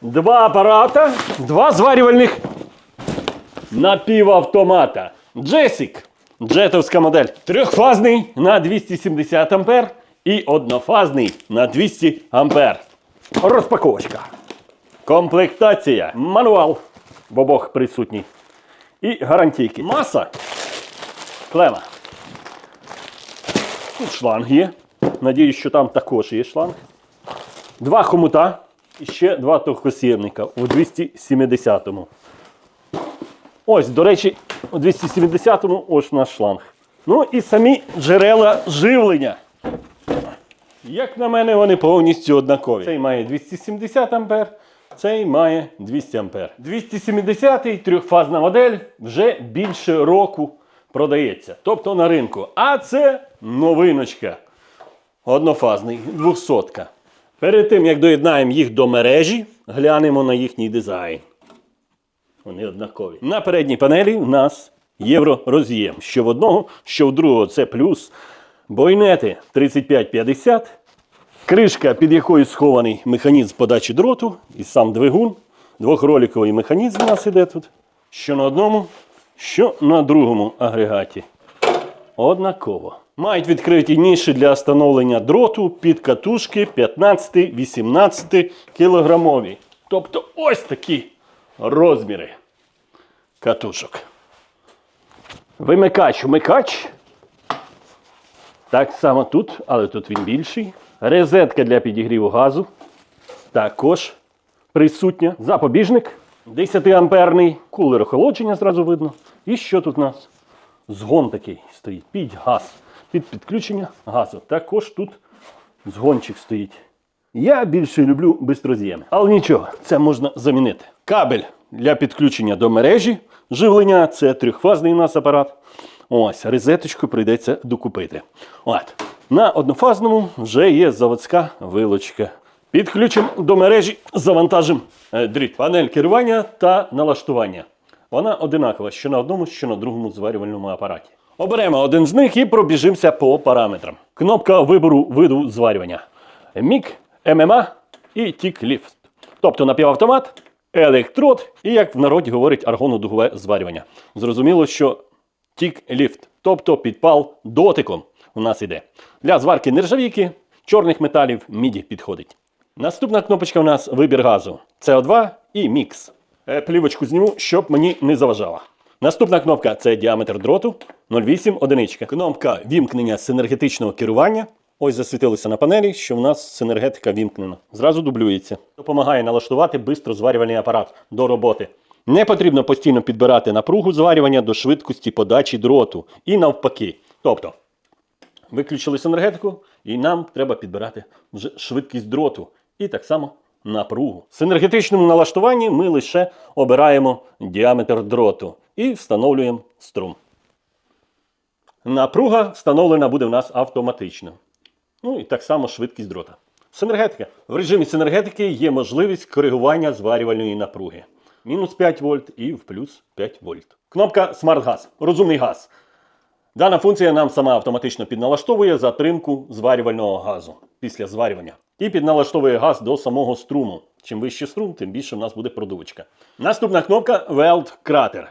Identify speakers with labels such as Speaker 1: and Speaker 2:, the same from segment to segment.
Speaker 1: Два апарата, два зварювальних напівавтомата. Джесік. Джетовська модель. Трьохфазний на 270 ампер і однофазний на 200 ампер. Розпаковочка. Комплектація. Мануал в обох присутній. І гарантійки. Маса. Клема. Тут шланг є. Надіюсь, що там також є шланг. Два хомута і ще два товкосємника у 270-му. Ось, до речі, у 270-му ось наш шланг. Ну і самі джерела живлення. Як на мене, вони повністю однакові. Цей має 270 ампер, цей має 200 ампер. 270-й трьохфазна модель вже більше року продається. Тобто на ринку. А це новиночка. Однофазний, 200 Перед тим, як доєднаємо їх до мережі, глянемо на їхній дизайн. Вони однакові. На передній панелі у нас євророз'єм. Що в одного, що в другого це плюс. Бойнети 3550. Кришка, під якою схований механізм подачі дроту і сам двигун. Двохроліковий механізм у нас іде тут. Що на одному, що на другому агрегаті. Однаково. Мають відкриті ніші для встановлення дроту під катушки 15-18 кілограмові. Тобто ось такі розміри катушок. Вимикач, вмикач. Так само тут, але тут він більший. Резетка для підігріву газу. Також присутня. Запобіжник 10-амперний, кулер охолодження зразу видно. І що тут у нас? Згон такий стоїть під газ. Під підключення газу. Також тут згончик стоїть. Я більше люблю бистроз'єми. Але нічого, це можна замінити. Кабель для підключення до мережі живлення це трьохфазний у нас апарат. Ось, розеточку прийдеться докупити. От. На однофазному вже є заводська вилочка. Підключимо до мережі, завантажимо е, дріт. Панель керування та налаштування. Вона одинакова що на одному, що на другому зварювальному апараті. Оберемо один з них і пробіжимося по параметрам. Кнопка вибору виду зварювання. Мік, ММА і тік-ліфт. Тобто напівавтомат, електрод і, як в народі говорить, аргонодугове зварювання. Зрозуміло, що тік-ліфт, тобто підпал дотиком у нас іде. Для зварки нержавійки, чорних металів, міді підходить. Наступна кнопочка у нас вибір газу. СО2 і мікс. Е, Плівочку зніму, щоб мені не заважала. Наступна кнопка це діаметр дроту 0,8 одиничка. Кнопка вімкнення синергетичного керування. Ось засвітилося на панелі, що в нас синергетика вімкнена. Зразу дублюється. Допомагає налаштувати бистро зварювальний апарат до роботи. Не потрібно постійно підбирати напругу зварювання до швидкості подачі дроту. І навпаки. Тобто, виключили синергетику, і нам треба підбирати швидкість дроту. І так само напругу. В синергетичному налаштуванні ми лише обираємо діаметр дроту і встановлюємо струм. Напруга встановлена буде в нас автоматично. Ну і так само швидкість дрота. Синергетика. В режимі синергетики є можливість коригування зварювальної напруги. Мінус 5 вольт і в плюс 5 вольт. Кнопка Smart Gas. Розумний газ. Дана функція нам сама автоматично підналаштовує затримку зварювального газу після зварювання. І підналаштовує газ до самого струму. Чим вище струм, тим більше в нас буде продувочка. Наступна кнопка Weld Crater.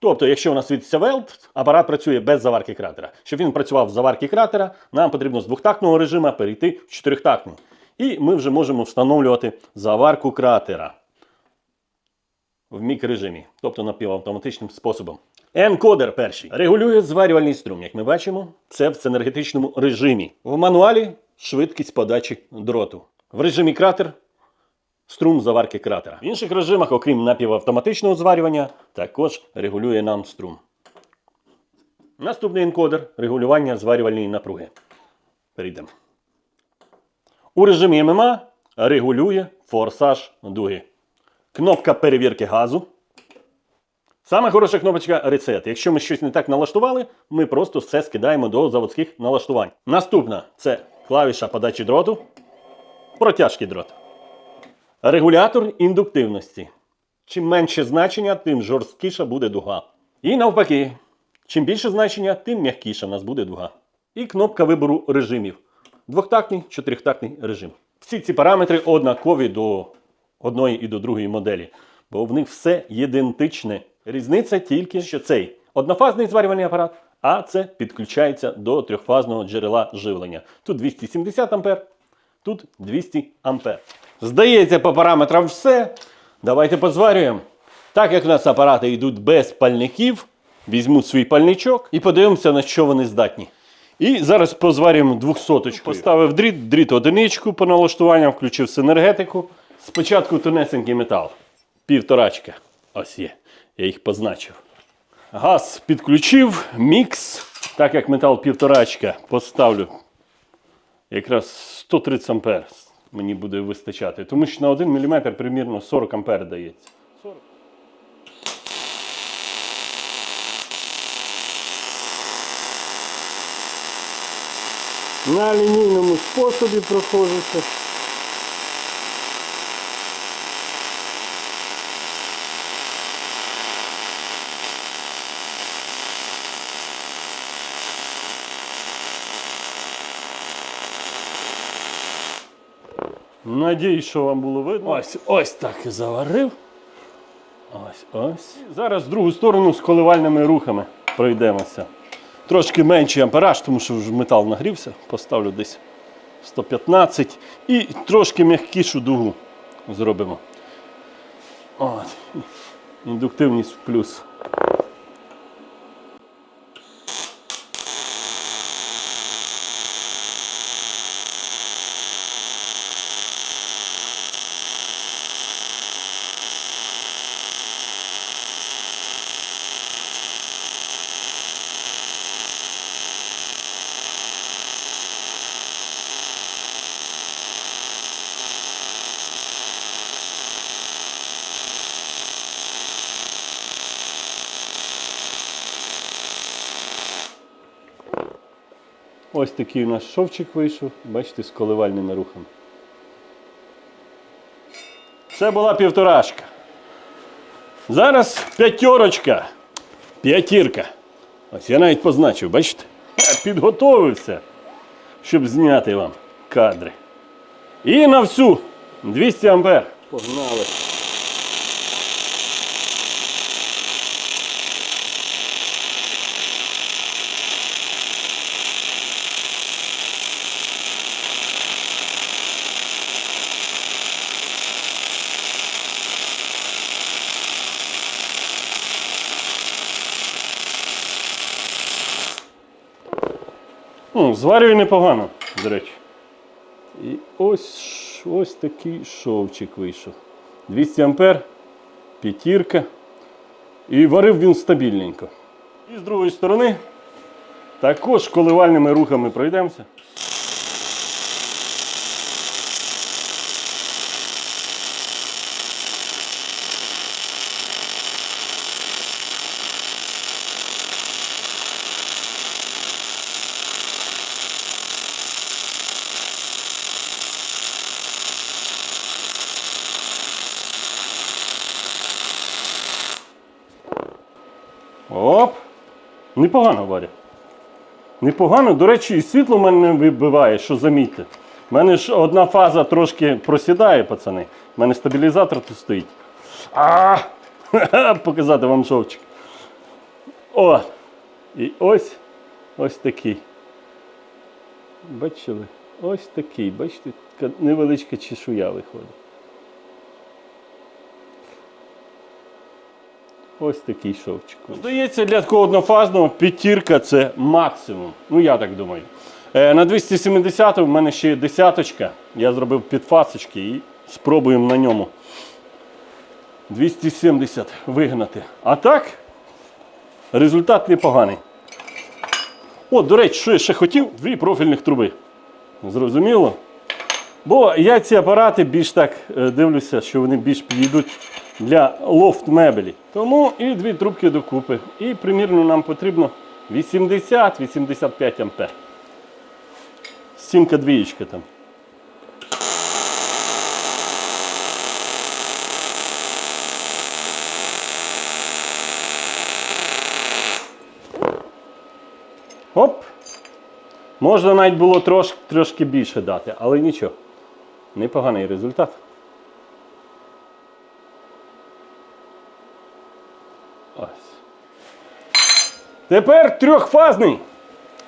Speaker 1: Тобто, якщо у нас світиться Weld, апарат працює без заварки кратера. Щоб він працював в заварки кратера, нам потрібно з двохтактного режиму перейти в чотирьохтактний. І ми вже можемо встановлювати заварку кратера в мікрорежимі, тобто напівавтоматичним способом. Енкодер перший регулює зварювальний струм. Як ми бачимо, це в енергетичному режимі. В мануалі швидкість подачі дроту. В режимі кратер струм заварки кратера. В інших режимах, окрім напівавтоматичного зварювання, також регулює нам струм. Наступний енкодер регулювання зварювальної напруги. Перейдемо. У режимі ММА регулює форсаж дуги. Кнопка перевірки газу. Саме хороша кнопочка Reset. Якщо ми щось не так налаштували, ми просто все скидаємо до заводських налаштувань. Наступна це клавіша подачі дроту, протяжки дрот. Регулятор індуктивності. Чим менше значення, тим жорсткіша буде дуга. І навпаки, чим більше значення, тим м'якіша в нас буде дуга. І кнопка вибору режимів. Двохтактний, чотирьохтактний режим. Всі ці параметри однакові до одної і до другої моделі, бо в них все ідентичне. Різниця тільки, що цей однофазний зварювальний апарат, а це підключається до трьохфазного джерела живлення. Тут 270 ампер, тут 200 ампер. Здається, по параметрам все. Давайте позварюємо. Так як у нас апарати йдуть без пальників, візьму свій пальничок і подивимося, на що вони здатні. І зараз позварюємо двохсоточку. Поставив дріт, дріт одиничку по налаштуванням, включив синергетику. Спочатку тонесенький метал. Півторачка. Ось є. Я їх позначив. Газ підключив, мікс. Так як метал півторачка, поставлю якраз 130 ампер мені буде вистачати. Тому що на 1 мм примірно 40 ампер дається. На лінійному способі проходжуся. Надіюсь, що вам було видно. Ось, ось так і заварив. Ось, ось. Зараз в другу сторону з коливальними рухами пройдемося. Трошки менший ампераж, тому що вже метал нагрівся. Поставлю десь 115 і трошки м'якішу дугу зробимо. От. Індуктивність в плюс. Ось такий у нас шовчик вийшов, бачите, з коливальними рухами. Це була півторашка. Зараз п'ятерочка. П'ятірка. Ось я навіть позначив, бачите? Я підготовився, щоб зняти вам кадри. І на всю 200 ампер. Погнали. Ну, зварює непогано, до речі. І ось, ось такий шовчик вийшов. 200 ампер, п'ятірка. І варив він стабільненько. І з другої сторони також коливальними рухами пройдемося. Оп! Непогано варять. Непогано. До речі, і світло в мене не вибиває, що замітьте. У мене ж одна фаза трошки просідає, пацани. У мене стабілізатор тут стоїть. А! Показати вам шовчик. О! І ось ось такий. Бачили? Ось такий. Бачите, невеличка чешуя виходить. Ось такий шовчик. Здається, для такого однофазного п'ятірка це максимум. Ну, я так думаю. Е, на 270 в мене ще є десяточка. Я зробив підфасочки і спробуємо на ньому 270 вигнати. А так, результат непоганий. О, до речі, що я ще хотів? Дві профільних труби. Зрозуміло? Бо я ці апарати більш так е, дивлюся, що вони більш підійдуть для лофт мебелі. Тому і дві трубки докупи. І примірно нам потрібно 80-85 ампер. Стінка двієчка там. Оп! Можна навіть було трош, трошки більше дати, але нічого. Непоганий результат. Ось. Тепер трьохфазний.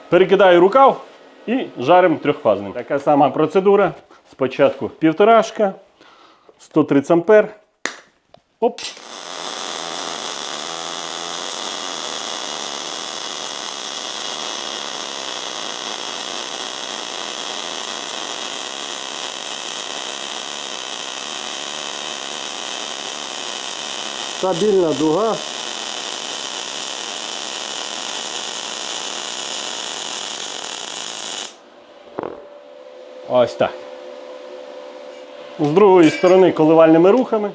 Speaker 1: Перекидаю рукав і жаримо трьохфазним. Така сама процедура. Спочатку півторашка, 130 ампер. Оп. Стабільна дуга. Ось так. З другої сторони коливальними рухами.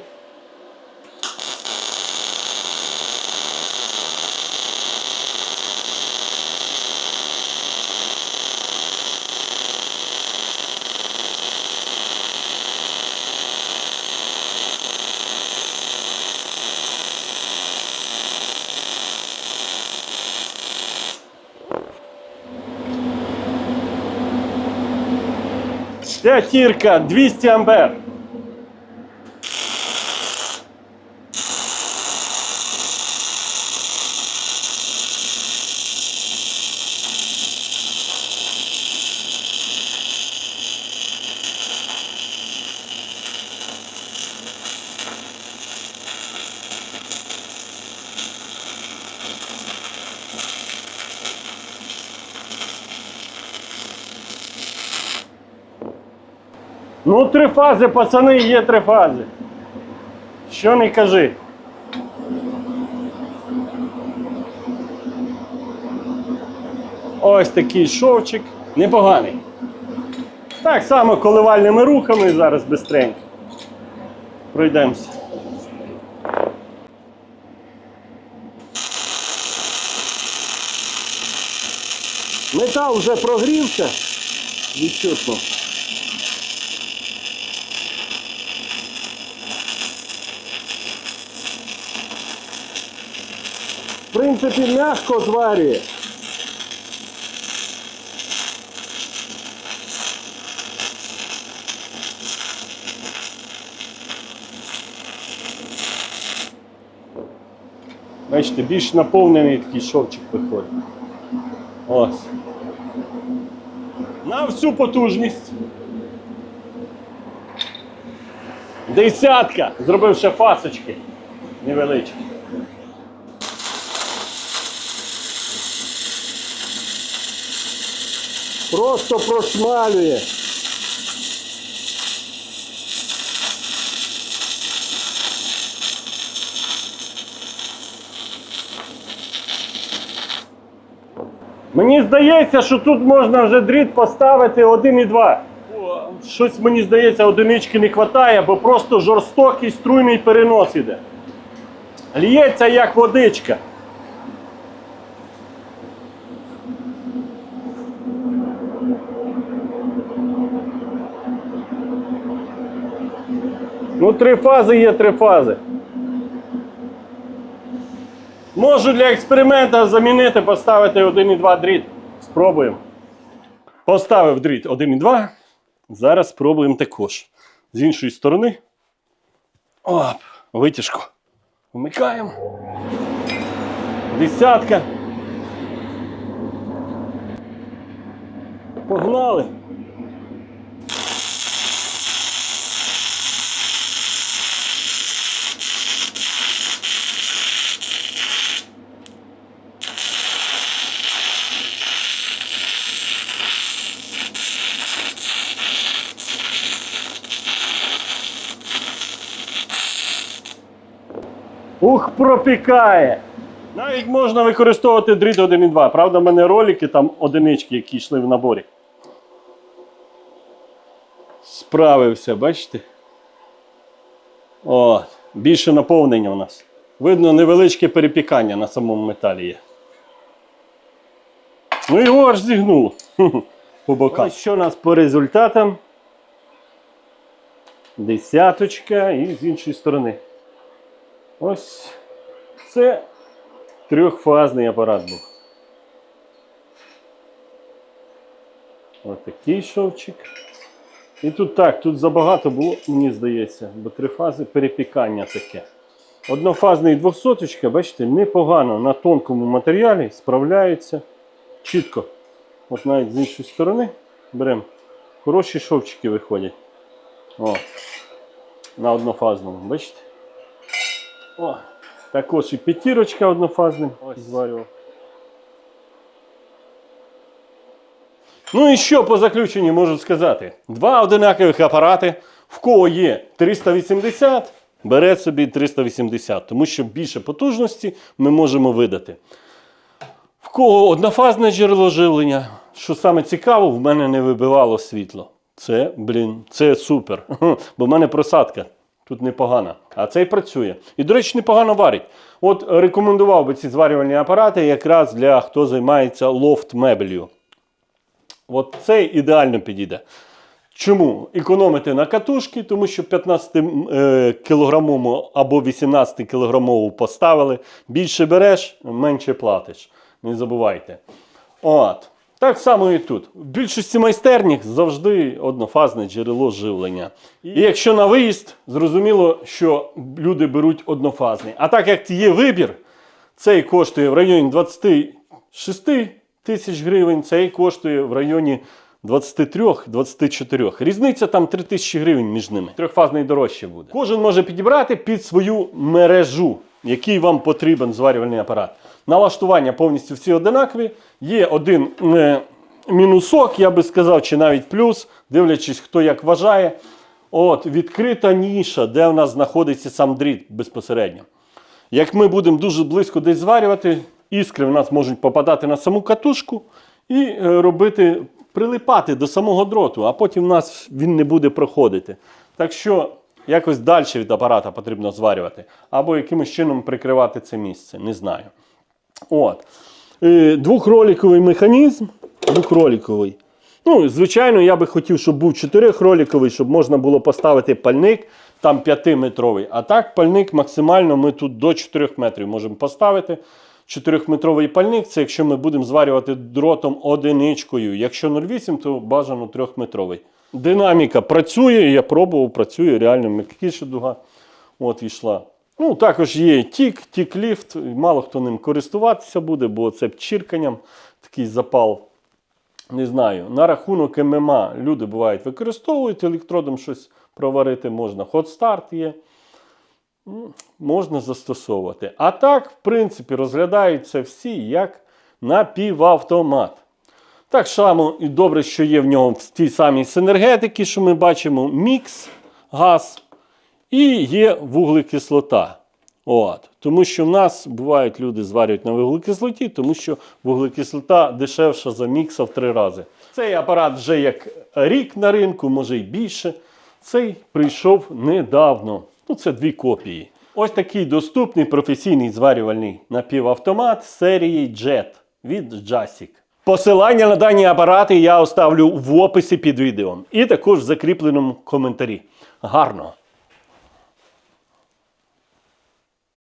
Speaker 1: П'ятірка 200 ампер. Ну, три фази, пацани, є три фази. Що не кажи. Ось такий шовчик. Непоганий. Так само коливальними рухами зараз бистренько. Пройдемося. Метал вже прогрівся. Відчутно. Принципі, м'яко зварює. Бачите, більш наповнений такий шовчик виходить. Ось. На всю потужність. Десятка. Зробив ще фасочки невеличкі. Просто просмалює. Мені здається, що тут можна вже дріт поставити 1,2. О, Щось мені здається, одинички не вистачає, бо просто жорстокий струйний перенос іде. Лється як водичка. Ну, три фази є три фази. Можу для експерименту замінити, поставити 1,2 дріт. Спробуємо. Поставив дріт 1,2. Зараз спробуємо також. З іншої сторони. Оп, витяжку. Вмикаємо. Десятка. Погнали. Пропікає. Навіть можна використовувати дріт 1,2. Правда, в мене ролики там одинички, які йшли в наборі. Справився, бачите? О, більше наповнення у нас. Видно, невеличке перепікання на самому металі є. Ну його аж зігнуло. По бокам. Ось що у нас по результатам. Десяточка і з іншої сторони. Ось це трьохфазний апарат був. Ось такий шовчик. І тут так, тут забагато було, мені здається, бо три фази перепікання таке. Однофазний 200, бачите, непогано на тонкому матеріалі справляється чітко. От навіть з іншої сторони беремо. Хороші шовчики виходять. О, на однофазному, бачите? О, також і п'ятірочка однофазним зварював. Ну і що по заключенню можу сказати? Два одинакових апарати. В кого є 380, бере собі 380, тому що більше потужності ми можемо видати. В кого однофазне джерело живлення, що саме цікаво, в мене не вибивало світло. Це, блін, це супер. Бо в мене просадка тут непогана. А цей працює. І, до речі, непогано варить. От рекомендував би ці зварювальні апарати якраз для хто займається лофт мебелью. От цей ідеально підійде. Чому? Економити на катушки, тому що 15 е, або 18 кілограмову поставили. Більше береш, менше платиш. Не забувайте. От. Так само і тут. В більшості майстерніх завжди однофазне джерело живлення. І якщо на виїзд, зрозуміло, що люди беруть однофазний. А так як є вибір, цей коштує в районі 26 тисяч гривень, цей коштує в районі 23-24. Різниця там 3 тисячі гривень між ними. Трьохфазний дорожче буде. Кожен може підібрати під свою мережу, який вам потрібен зварювальний апарат. Налаштування повністю всі одинакові. Є один е, мінусок, я би сказав, чи навіть плюс, дивлячись, хто як вважає. От, відкрита ніша, де у нас знаходиться сам дріт безпосередньо. Як ми будемо дуже близько десь зварювати, іскри в нас можуть попадати на саму катушку і е, робити, прилипати до самого дроту, а потім в нас він не буде проходити. Так що якось далі від апарата потрібно зварювати, або якимось чином прикривати це місце, не знаю. От. Е, Двохроліковий механізм. Двохроліковий. Ну, звичайно, я би хотів, щоб був чотирихроліковий, щоб можна було поставити пальник там 5-метровий. А так, пальник максимально ми тут до 4 метрів можемо поставити. 4-метровий пальник це якщо ми будемо зварювати дротом одиничкою. Якщо 0,8, то бажано 3-метровий. Динаміка працює, я пробував, працює, реально м'якіша дуга. От йшла. Ну, також є тік, тік-ліфт. Мало хто ним користуватися буде, бо це чірканням такий запал. Не знаю. На рахунок ММА люди бувають використовують електродом щось проварити можна. Start є. Можна застосовувати. А так, в принципі, розглядаються всі як напівавтомат. Так само і добре, що є в нього в тій самій синергетики, що ми бачимо, мікс, газ і є вуглекислота. От. Тому що в нас бувають люди зварюють на вуглекислоті, тому що вуглекислота дешевша за мікса в три рази. Цей апарат вже як рік на ринку, може й більше. Цей прийшов недавно. Ну, це дві копії. Ось такий доступний професійний зварювальний напівавтомат серії JET від JASIC. Посилання на дані апарати я оставлю в описі під відео і також в закріпленому коментарі. Гарно!